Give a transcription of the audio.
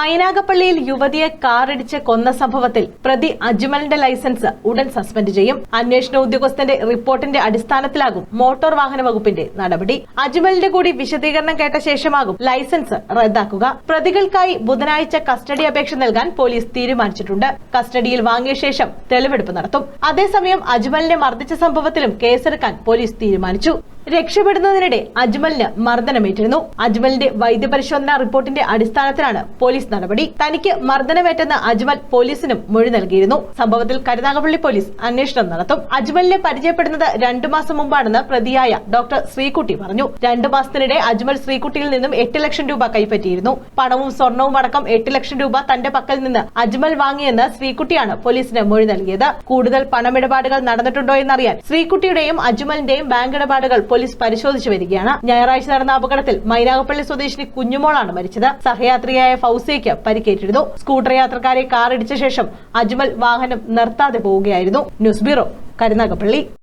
മൈനാഗപ്പള്ളിയിൽ യുവതിയെ കാറിടിച്ച് കൊന്ന സംഭവത്തിൽ പ്രതി അജ്മലിന്റെ ലൈസൻസ് ഉടൻ സസ്പെൻഡ് ചെയ്യും. അന്വേഷണ ഉദ്യോഗസ്ഥന്റെ റിപ്പോർട്ടിന്റെ അടിസ്ഥാനത്തിലാകും മോട്ടോർ വാഹന വകുപ്പിന്റെ നടപടി. അജ്മലിന്റെ കൂടി വിശദീകരണം കേട്ട ശേഷമാകും ലൈസൻസ് റദ്ദാക്കുക. പ്രതികൾക്കായി ബുധനാഴ്ച കസ്റ്റഡി അപേക്ഷ നൽകാൻ പോലീസ് തീരുമാനിച്ചിട്ടുണ്ട്. കസ്റ്റഡിയിൽ വാങ്ങിയ ശേഷം തെളിവെടുപ്പ് നടത്തും. അതേസമയം അജ്മലിനെ മർദ്ദിച്ച സംഭവത്തിലും കേസെടുക്കാൻ പോലീസ് തീരുമാനിച്ചു. രക്ഷപ്പെടുന്നതിനിടെ അജ്മലിന് മർദ്ദനമേറ്റിരുന്നു. അജ്മലിന്റെ വൈദ്യപരിശോധനാ റിപ്പോർട്ടിന്റെ അടിസ്ഥാനത്തിലാണ് പോലീസ് നടപടി. തനിക്ക് മർദ്ദനമേറ്റെന്ന് അജ്മൽ പോലീസിനും മൊഴി നൽകിയിരുന്നു. സംഭവത്തിൽ കരുനാഗപ്പള്ളി പോലീസ് അന്വേഷണം നടത്തും. അജ്മലിനെ പരിചയപ്പെടുന്നത് രണ്ടു മാസം മുമ്പാണെന്ന് പ്രതിയായ ഡോക്ടർ ശ്രീകുട്ടി പറഞ്ഞു. രണ്ടു മാസത്തിനിടെ അജ്മൽ ശ്രീകുട്ടിയിൽ നിന്നും എട്ട് ലക്ഷം രൂപ കൈപ്പറ്റിയിരുന്നു. പണവും സ്വർണവും അടക്കം എട്ട് ലക്ഷം രൂപ തന്റെ പക്കൽ നിന്ന് അജ്മൽ വാങ്ങിയെന്ന് ശ്രീകുട്ടിയാണ് പോലീസിന് മൊഴി നൽകിയത്. കൂടുതൽ പണമിടപാടുകൾ നടന്നിട്ടുണ്ടോ എന്നറിയാൻ ശ്രീകുട്ടിയുടെയും അജ്മലിന്റെയും ബാങ്ക് ഇടപാടുകൾ പോലീസ് പരിശോധിച്ചു വരികയാണ്. ഞായറാഴ്ച നടന്ന അപകടത്തിൽ മൈനാഗപ്പള്ളി സ്വദേശിനി കുഞ്ഞുമോളാണ് മരിച്ചത്. സഹയാത്രിയായ ഫൗസിയയ്ക്ക് പരിക്കേറ്റിരുന്നു. സ്കൂട്ടർ യാത്രക്കാരെ കാറിടിച്ച ശേഷം അജ്മൽ വാഹനം നിർത്താതെ പോവുകയായിരുന്നു. News bureau Karunagappally.